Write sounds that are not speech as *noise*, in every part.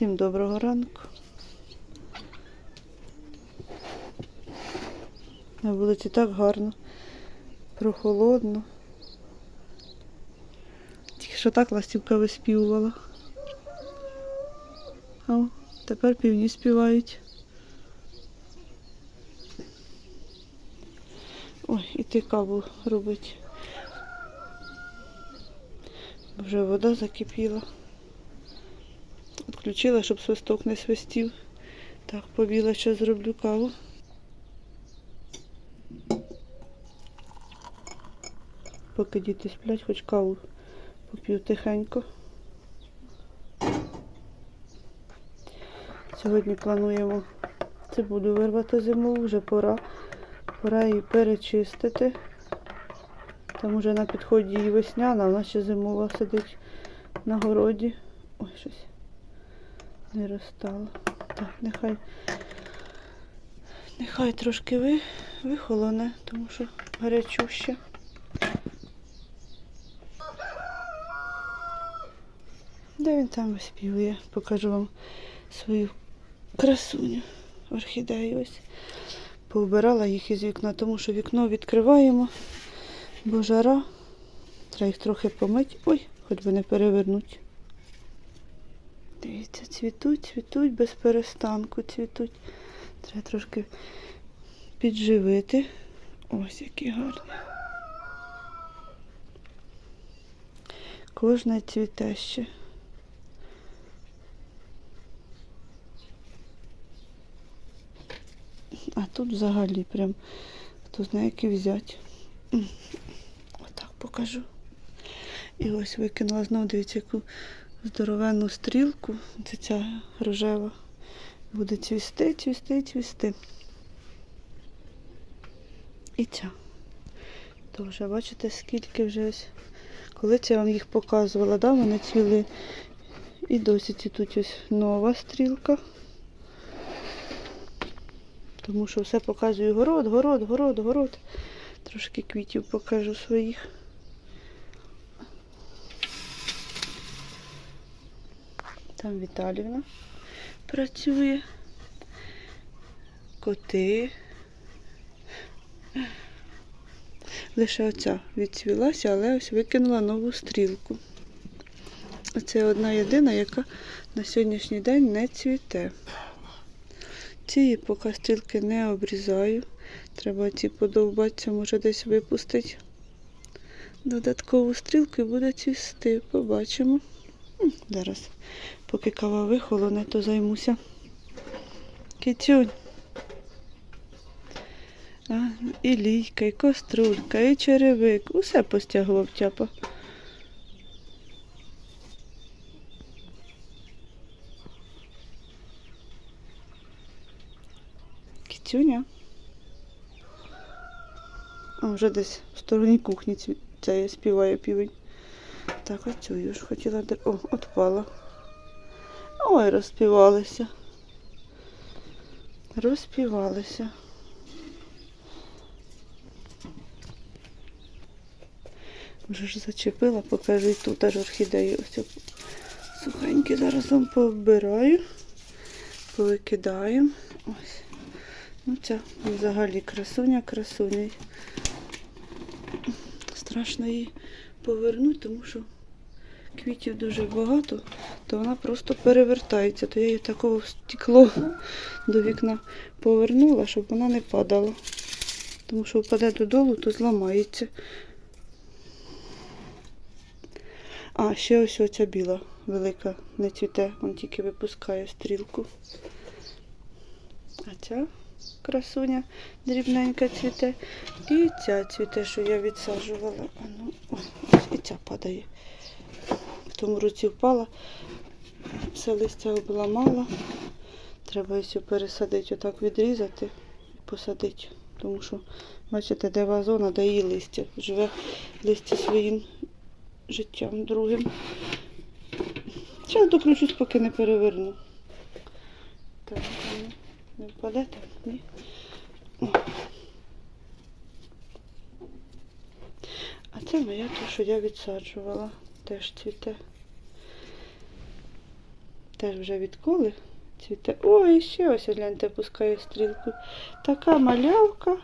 Всім доброго ранку. На вулиці так гарно, прохолодно. Тільки що так ластівка виспівувала. О, тепер півні співають. Ой, іти каву робить. Вже вода закипіла. Відключила, щоб свисток не свистів. Так, побіла, ще зроблю каву. Поки діти сплять, хоч каву поп'ю тихенько. Сьогодні плануємо цибулю вирвати зимову, вже пора. Пора її перечистити. Там уже на підході і весняна, вона ще зимова сидить на городі. Ой, щось не розстала. Так, нехай, нехай трошки ви, вихолоне, тому що гарячуще. Де він там виспівує? Покажу вам свою красуню. Орхідею ось. Повбирала їх із вікна, тому що вікно відкриваємо, бо жара. Треба їх трохи помити. Ой, хоч би не перевернуть. Дивіться, цвітуть, цвітуть без перестанку, цвітуть. Треба трошки підживити. Ось які гарні. Кожне цвіте ще. А тут взагалі прям хто знає, які взяти. Отак покажу. І ось викинула знову, дивіться, яку здоровенну стрілку. Це ця рожева. Буде цвісти, цвісти, цвісти. І ця. То вже бачите, скільки вже ось. Коли це я вам їх показувала, да, вони цвіли. І досі тут ось нова стрілка. Тому що все показую город, город, город, город. Трошки квітів покажу своїх. Там Віталівна працює. Коти. Лише оця відцвілася, але ось викинула нову стрілку. Це одна єдина, яка на сьогоднішній день не цвіте. Ці поки стрілки не обрізаю. Треба ці подовбатися, може десь випустити. Додаткову стрілку і буде цвісти. Побачимо. Зараз, поки кава вихолоне, то займуся. Китюнь. А, і лійка, і кострулька, і черевик. Усе постягував тяпа. Кітюня. А, вже десь в стороні кухні це співає півень. Так, а цю я ж хотіла. О, отпала. Ой, розпівалися. Розпівалися. Вже ж зачепила, покажу і тут аж орхідеї. Ось сухенькі зараз вам пооббираю, повикидаємо. Ось. Ну, ця взагалі красуня, красуня. Страшно її повернути, тому що квітів дуже багато, то вона просто перевертається. То я її такого стекло до вікна повернула, щоб вона не падала. Тому що впаде додолу, то зламається. А, ще ось оця біла велика не цвіте, він тільки випускає стрілку. А ця красуня дрібненька цвіте. І ця цвіте, що я відсаджувала. А ну, ось і ця падає. В тому році впала, все листя обламала. Треба ось пересадити, отак відрізати і посадити. Тому що, бачите, де вазона, де її листя. Живе листя своїм життям другим. Зараз доключусь, поки не переверну. Так, не впаде так, ні. А це моя те, що я відсаджувала. Теж цвіте. Теж вже відколи цвіте. Ой, ще ось гляньте, пускає стрілку. Така малявка.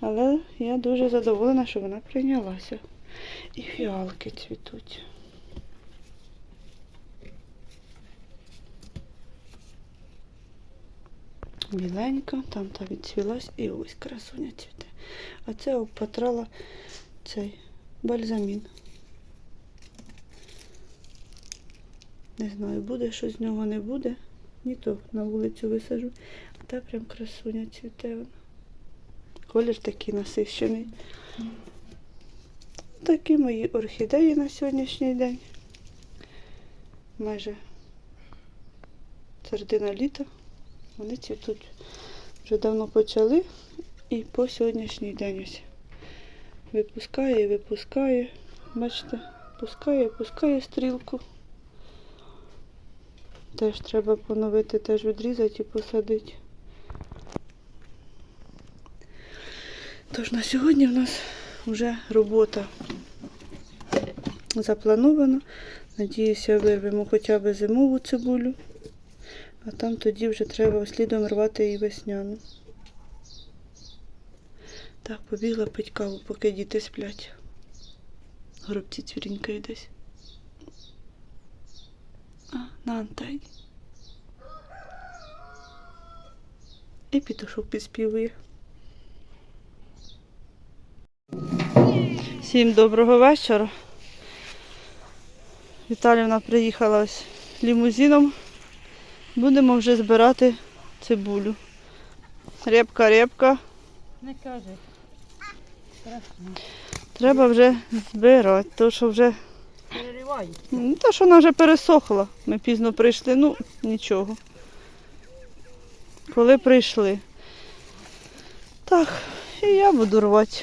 Але я дуже задоволена, що вона прийнялася. І фіалки цвітуть. Біленька, там та відцвілась і ось красуня цвіте. А це обпатрала цей бальзамін. Не знаю, буде що з нього не буде. Ні то на вулицю висажу. А та прям красуня цвіте. Колір такий насищений. Такі мої орхідеї на сьогоднішній день. Майже середина літа. Вони цвітуть. Вже давно почали і по сьогоднішній день ось. Випускає випускає. Бачите, пускає, пускає стрілку. Теж треба поновити, теж відрізати і посадити. Тож на сьогодні в нас вже робота запланована. Надіюся, вирвемо хоча б зимову цибулю, а там тоді вже треба слідом рвати і весняну. Так, побігла пить каву, поки діти сплять. Горобці цвірінькають десь. А, на антені. І пітушок підспівує. Всім доброго вечора. Віталівна приїхала ось лімузином. Будемо вже збирати цибулю. Репка, репка. Не кажи. Треба вже збирати, тому що вже Переривай. Ну, та що вона вже пересохла. Ми пізно прийшли, ну нічого. Коли прийшли. Так, і я буду рвати.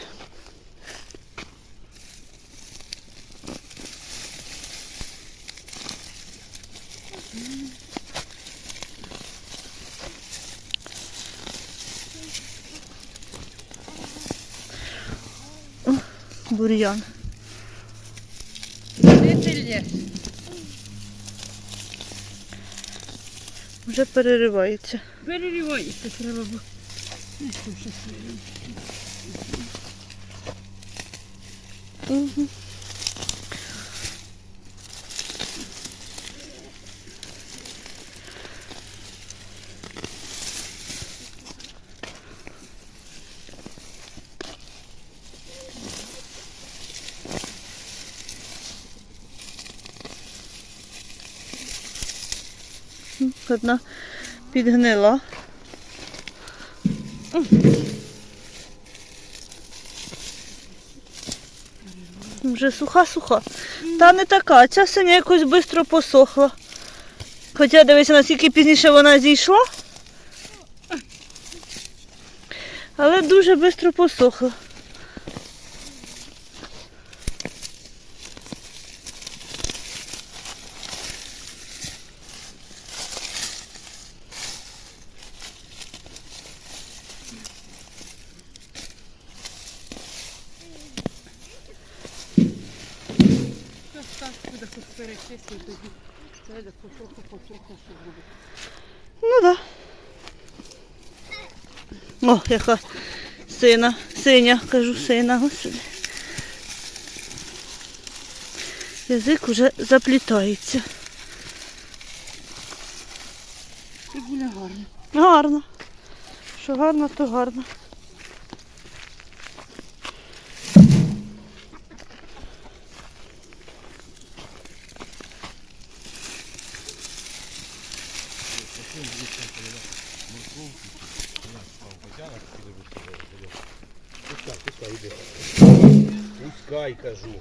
Бур'ян. Де ти лєш? Вже переривається. Переривається треба, свою. Угу. Одна підгнила. Вже суха-суха. Та не така, ця синя якось швидко посохла. Хоча дивися, наскільки пізніше вона зійшла. Але дуже швидко посохла. Так, куди хоч тоді. Це потроху, потроху, що буде. Ну да. О, яка сина, синя, кажу, сина, господи. Язик уже заплітається. Цибуля гарна. Гарно. Що гарно, то гарно. Пускай, кажу.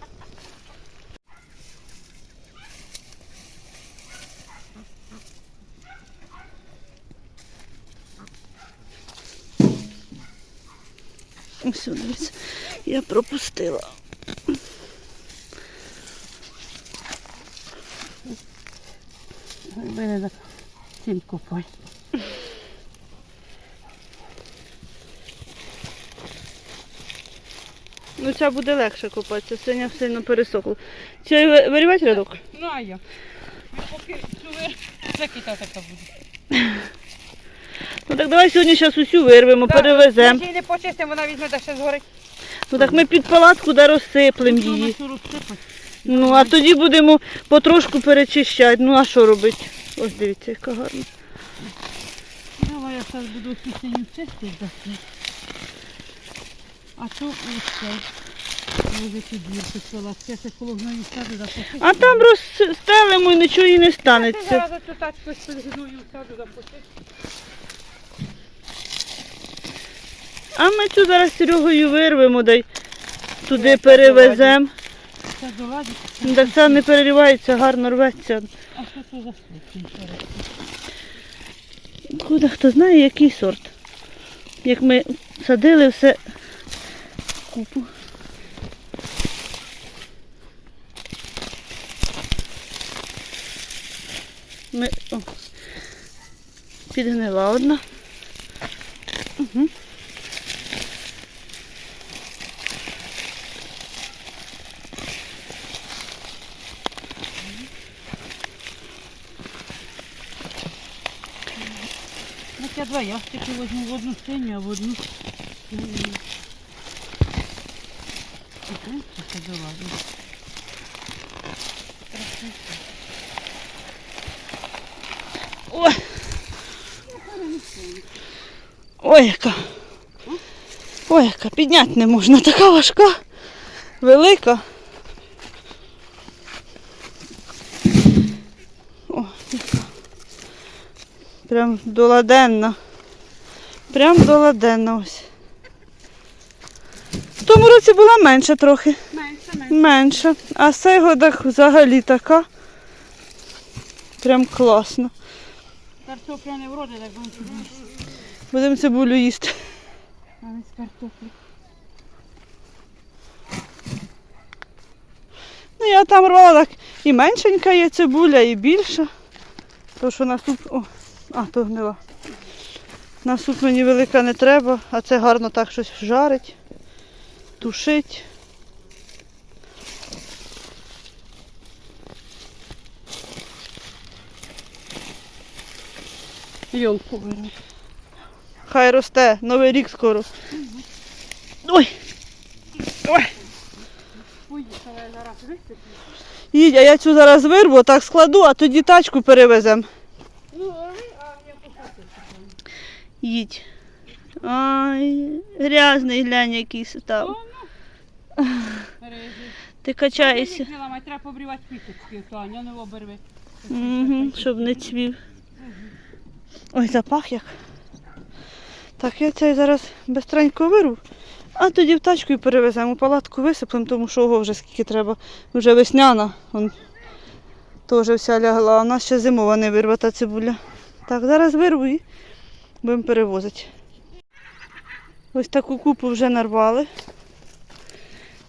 Ось дивіться. Я пропустила. За цим копай. Ну ця буде легше купатися, синя сильно пересохла. Чи вирівати рядок? Ну, а я. Я поки цю. Закита така буде. Ну так давай сьогодні зараз усю вирвемо, перевеземо. Якщо її не почистимо, вона візьме та ще згорить. Ну так ми під палатку да розсиплемо її. Ну а тоді будемо потрошку перечищати. Ну а що робити? Ось дивіться, яка гарна. Давай я зараз буду цю синю чистити дати. А то ось. Може ці дірки села. Це це коло саду запустити. А там розстелимо і нічого і не станеться. зараз оцю тачку з саду запустити. А ми цю зараз Серегою вирвемо, дай туди перевеземо. Це доладить. Ну, Так це не переривається, гарно рветься. А що це за слухай? Куди хто знає, який сорт. Як ми садили все купу. Ми... О, підгнила одна. Угу. Я два ящики возьму в одну синю, а в одну. Синю. І там. Ой. Ой, яка. Ой, яка підняти не можна. Така важка, велика. О, яка. Прям доладенна. Прям доладенна ось. Році була менша трохи. Менше, менше. Менша. А цей годах взагалі така. Прям класно. Картопля не вроде, так будемо сюди. Будемо цибулю їсти. А з картоплі. Ну, я там рвала так і меншенька є цибуля, і більша. То що на суп. О, а, то гнила. На суп мені велика не треба, а це гарно так щось жарить, тушить. Йолку вирве. Хай росте, новий рік скоро. Ой, висиплю. їдь, а я цю зараз вирву, так складу, а тоді тачку перевеземо. Ну. Їдь. Ай, грязний глянь, який став. Ти качаєшся. Треба побрівати квіточки, то Аня не оберви. Угу, щоб не цвів. Ой, запах як. Так, я цей зараз бистренько вирву, а тоді в тачку і перевеземо. Палатку висиплемо, тому що ого вже скільки треба. Вже весняна. Вон, теж вся лягла. А у нас ще зимова не вирвата цибуля. Так, зараз вирву і будемо перевозити. Ось таку купу вже нарвали.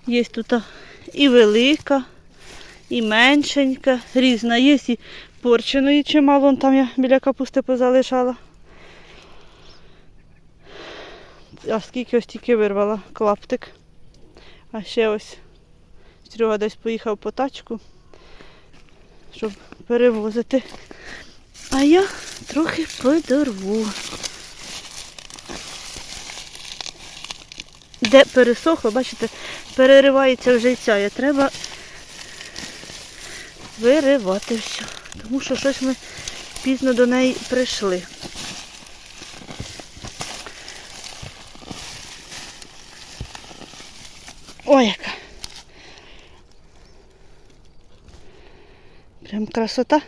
Є тут і велика, і меншенька, різна. Є і порченої чимало, вон там я біля капусти позалишала. А скільки ось тільки вирвала клаптик. А ще ось Серега десь поїхав по тачку, щоб перевозити. А я трохи подорву. Де пересохло, бачите, переривається вже й ця. Я треба виривати все. Тому що щось ми пізно до неї прийшли. Ой, яка. Прям красота.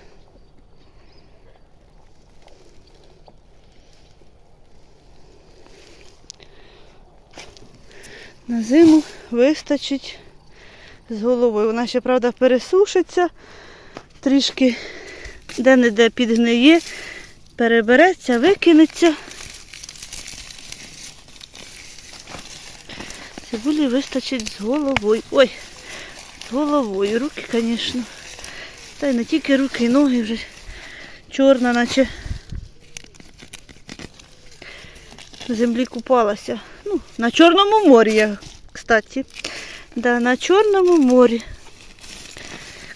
На зиму вистачить з головою. Вона ще, правда, пересушиться, трішки де-не-де підгниє, перебереться, викинеться. Цибулі вистачить з головою. Ой, з головою. Руки, звісно. Та й не тільки руки, і ноги вже чорна, наче землі купалася. Ну, На Чорному морі я, кстати. Да, На Чорному морі.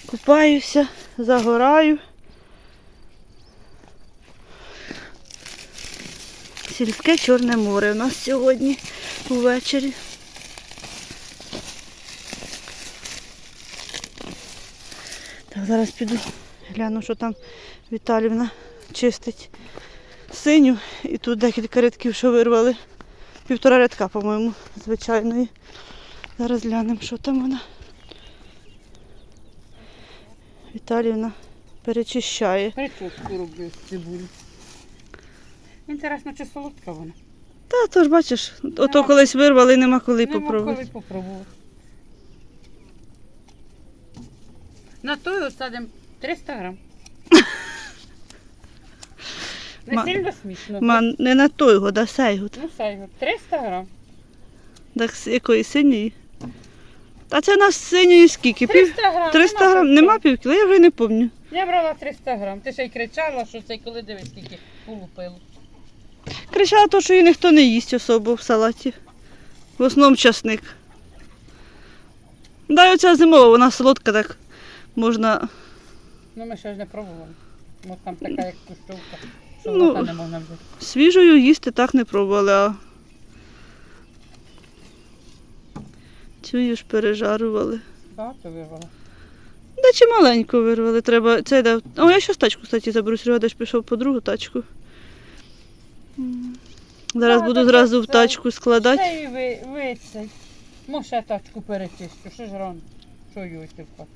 Купаюся, загораю. Сільське Чорне море у нас сьогодні увечері. Так, Зараз піду, гляну, що там Віталівна чистить синю і тут декілька рядків, що вирвали. Півтора рядка, по-моєму, звичайної. Зараз глянемо, що там вона. Віталівна перечищає. Прическу роблю з цибулі. Інтересно, чи солодка вона? Та то ж бачиш, ото Нема. колись вирвали, нема коли Нема попробувати. коли попробувати. На той осадимо 300 грам. *laughs* Не Ма- сильно смішно. Ма, не на той год, а сей год. Ну, сайго, 300 грам. Так з якої синьої? Та це нас синьої скільки? Пів... 300 грам. 300 нема грам, нема пів кіло, я вже не пам'ятаю. Я брала 300 грам. Ти ще й кричала, що це коли дивись, скільки полупило. Кричала то, що її ніхто не їсть особо в салаті. В основному часник. Да, і оця зимова, вона солодка, так можна. Ну, ми ще ж не пробували. Ось там така, як кущовка, що Ну. не можна взяти. Свіжою їсти так не пробували, а цю ж пережарували. Багато вирвала. Да чи маленько вирвали, треба. Це да. О, я щас тачку, кстати, заберу. Серега ж пішов по другу тачку. Зараз буду так зразу в тачку складати. Ще й ви, ви цей. Може, тачку перечищу, що ж рано. Що йойте в хату.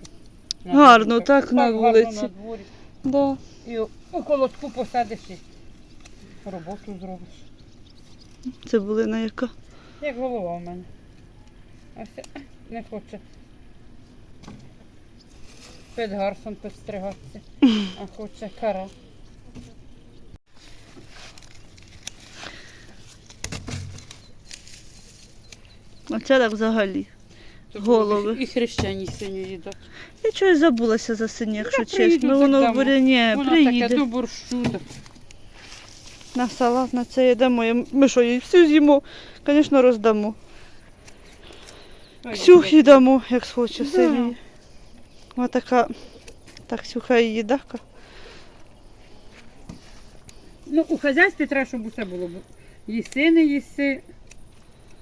На Гарно, дворі. так, на гарно вулиці. на дворі. Да. І у колодку посадиш і роботу зробиш. Цибулина яка. Як голова в мене. А все не хоче. Під гарсом підстригатися, *laughs* а хоче кара. А це так взагалі. Голови. І хрещені синю їдать. Я чогось забулася за сині, якщо чесно. Воно в буряні Воно таке до борщу. На салат на це їдемо. Ми що, її всю з'їмо? Звісно, роздамо. Ой, Ксюхі добре. дамо, як схоче сині. Ось така. Так, Ксюха і їдака. Ну, у хазяйстві треба, щоб усе було. Їси, не їси.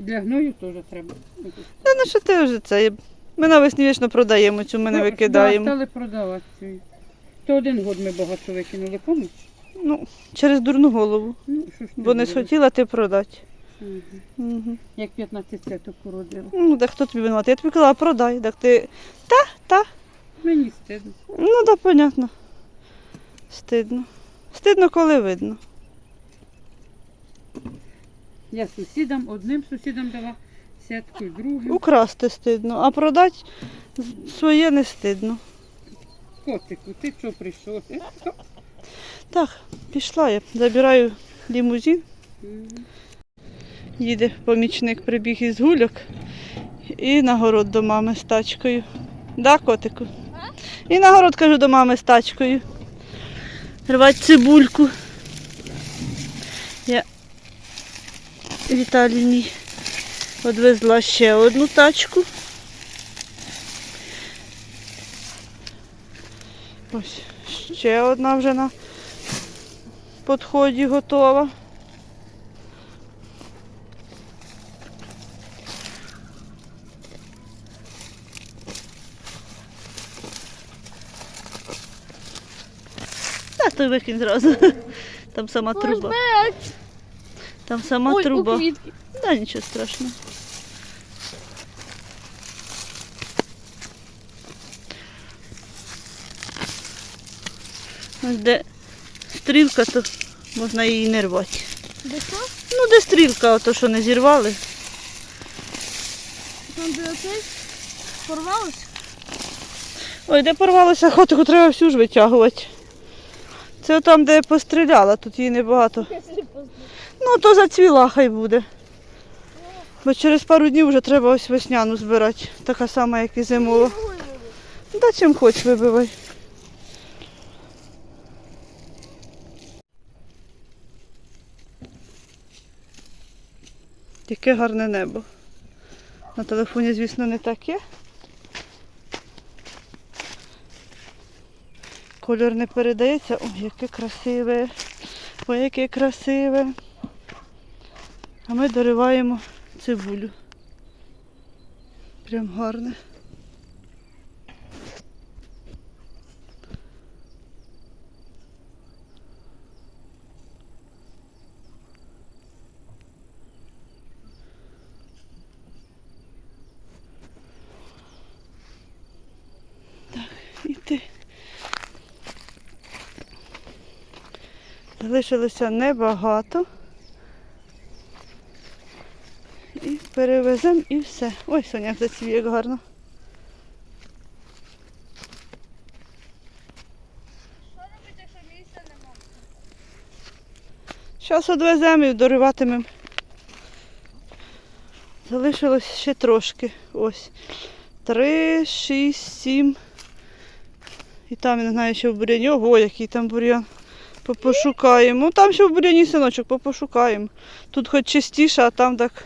Для гною теж треба. Та ну що ти вже це? Ми навесні вічно продаємо, цю ми не Ну, викидаємо. да, Стали продавати. цю. То один год ми багато викинули, помніш? Ну, через дурну голову. Ну, що ж ти Бо не зробиш? схотіла ти продати. Мгм. Угу. Як 15 цяток породила. Ну, так хто тобі винуватий? Я тобі казала, продай. Так ти. Та, та. Мені стидно. Ну, так, понятно. Стидно. Стидно, коли видно. Я сусідам, одним сусідам дала сятку, другим. Украсти стидно, а продати своє не стидно. Котику, ти що прийшов? Е. Так, пішла я. Забираю лімузин. Їде помічник, прибіг із гуляк і на город до мами з тачкою. Да, котику? І на город кажу до мами з тачкою. Рвать цибульку. Я Віталіній відвезла ще одну тачку. Ось ще одна вже на підході готова. Та той викинь зразу. *laughs* Там сама труба. Там сама Ой, труба. у. Да, нічого страшного. Ось Де стрілка, то можна її не рвати. Де що? Ну, де стрілка, ото що не зірвали. Там де оцей порвалось? Ой, де порвалося хотику, треба всю ж витягувати. Це там, де постріляла, тут її небагато. *laughs* Ну, то зацвіла, хай буде. Бо через пару днів вже треба ось весняну збирати. Така сама, як і зимова. Да чим хоч вибивай. Яке гарне небо. На телефоні, звісно, не таке. Кольор не передається. Ой, яке красиве. Ой, яке красиве. А ми дориваємо цибулю. Прям гарне. Залишилося небагато. І перевеземо і все. Ой, Соня зацвів як гарно. Що робити, якщо місця немає? Зараз одвеземо і дориватимемо. Залишилось ще трошки. Ось. Три, шість, сім. І там, я не знаю, ще в буряні. Ого, який там бурян. Попошукаємо. Ну, Там ще в буряні синочок, попошукаємо. Тут хоч чистіше, а там так.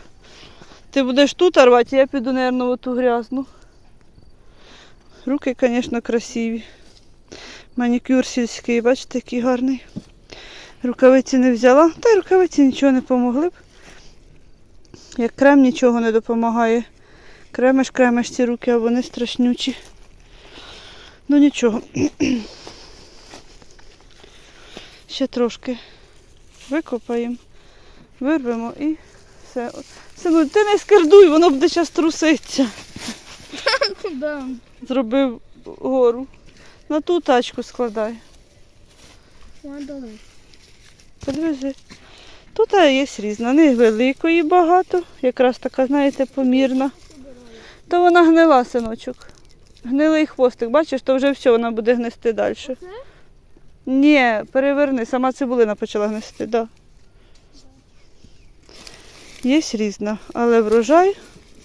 Ти будеш тут рвати, я піду, мабуть, в ту грязну. Руки, звісно, красиві. Манікюр сільський, бачите, який гарний. Рукавиці не взяла, та й рукавиці нічого не помогли б. Як крем нічого не допомагає. Кремеш, кремеш ці руки, а вони страшнючі. Ну нічого. Ще трошки викопаємо, вирвемо і все. Сину, ти не скердуй, воно буде зараз труситься. Зробив гору. На ту тачку складай. Подивися. Тут є різна, не великої багато, якраз така, знаєте, помірна. То вона гнила, синочок. Гнилий хвостик, бачиш, то вже все, вона буде гнести далі. Ні, переверни, сама цибулина почала гнести, да. Є різна, але врожай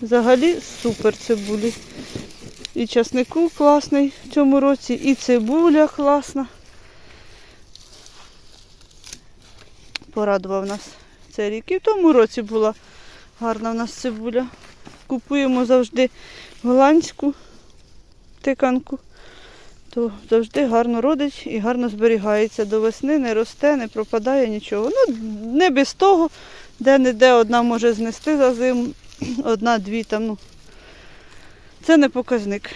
взагалі супер цибулі. І часнику класний в цьому році, і цибуля класна. Порадував нас цей рік. І в тому році була гарна в нас цибуля. Купуємо завжди голландську тиканку, то завжди гарно родить і гарно зберігається. До весни не росте, не пропадає нічого. Ну, не без того, де-не-де одна може знести за зиму, *clears throat* одна-дві там. Ну. Це не показник.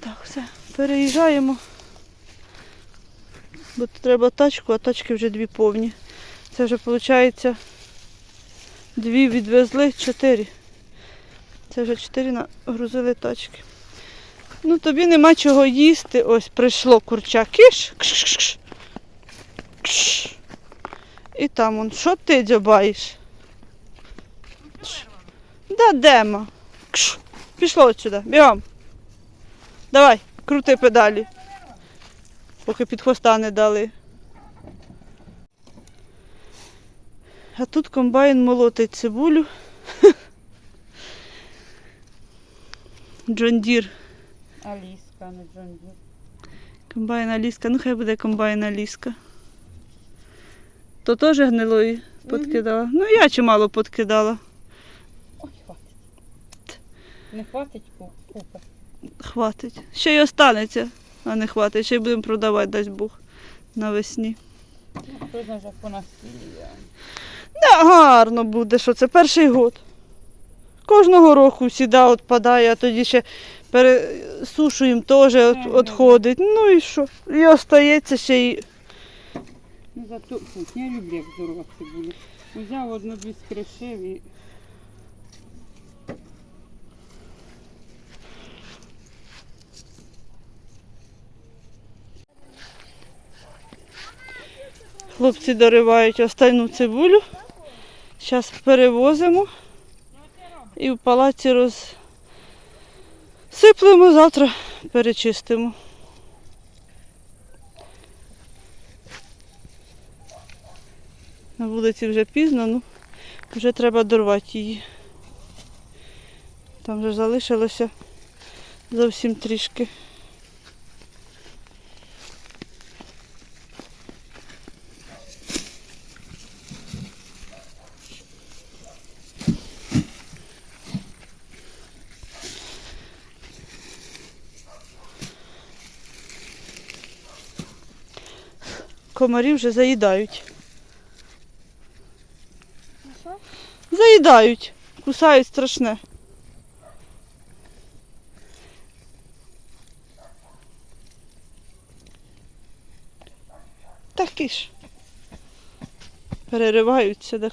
Так, все, переїжджаємо. Бо треба тачку, а тачки вже дві повні. Це вже виходить дві відвезли, чотири. Це вже чотири нагрузили тачки. Ну тобі нема чого їсти. Ось прийшло курча. Киш. Кш-кш-кш. Кш. І там он. Що ти дзьобаєш? Да дема. Кш. Пішло отсюди. Бігом. Давай, крути педалі. Поки під хвоста не дали. А тут комбайн молотить цибулю. Джон Дір. Аліска, не Джондір. Комбайн Аліска. Ну хай буде комбайн Аліска. То теж гнилої подкидала. Ну я чимало подкидала. Ой, хватить. Не хватить купи. Хватить. Ще й останеться, а не хватить. Ще й будемо продавати, дасть Бог, навесні. Знає, як по настілі. Да, гарно буде, що це перший год. Кожного року сіда відпадає, а тоді ще пересушуємо теж відходить. Ну і що? І остається ще й. Ну, зато фу, я люблю, як здорово цибуля. Взяв одну-дві скришив і Хлопці доривають останню цибулю. Зараз перевозимо і в палаці розсиплемо, завтра перечистимо. На вулиці вже пізно, ну вже треба дорвати її. Там вже залишилося зовсім трішки. Комарі вже заїдають. Заїдають, кусають страшне. Такі ж. Перериваються так.